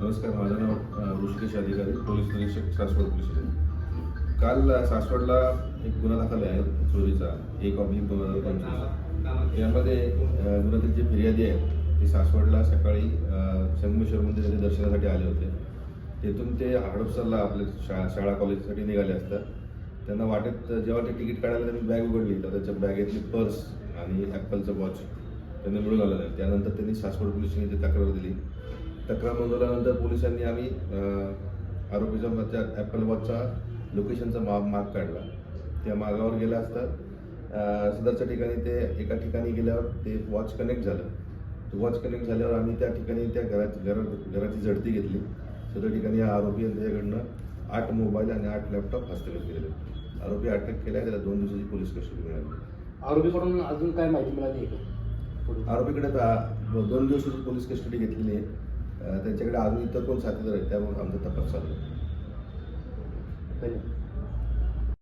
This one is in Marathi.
नमस्कार माझं नाव ऋषिकेश अधिकारी पोलीस निरीक्षक सासवड पोलीस स्टेशन. काल सासवडला एक गुन्हा दाखल आहे चोरीचा. एक ऑब्लिक दोन हजार पंचवीस यामध्ये गुन्ह्यातील जे फिर्यादी आहेत ते सासवडला सकाळी अ, संगमेश्वर मंदिराच्या दर्शनासाठी आले होते. तेथून ते हडपसरला आपल्या शा शाळा कॉलेजसाठी निघाले असतात. त्यांना वाटेत जेव्हा ते तिकीट काढायला त्यांनी बॅग उघडली तर त्याच्या बॅगेतली पर्स आणि ॲपलचं वॉच त्यांना मिळून आलं त्यानंतर त्यांनी सासवड पोलिसांनी ती तक्रार दिली. तक्रार नोंदवल्यानंतर पोलिसांनी आम्ही अं, आरोपीच्या त्या ॲपल वॉचचा लोकेशनचा मा माग काढला. त्या मागावर गेल्या असता सदरच्या ठिकाणी ते एका ठिकाणी गेल्यावर ते वॉच कनेक्ट झालं. तो वॉच कनेक्ट झाल्यावर आम्ही त्या ठिकाणी त्या घरात घरात घराची झडती घेतली. सदर ठिकाणी या आरोपी आणि त्याच्याकडनं आठ मोबाईल आणि आठ लॅपटॉप हस्तगत केलेले. आरोपी अटक केला त्याला दोन दिवसाची पोलीस कस्टडी मिळाली. आरोपीकडून अजून काय माहिती मिळाली. आरोपीकडे दोन दिवसाची पोलीस कस्टडी घेतलेली आहे. त्यांच्याकडे अजून इतर कोण साथीदार आहेत? त्यामुळे आमचा तपास चालू आहे. धन्यवाद.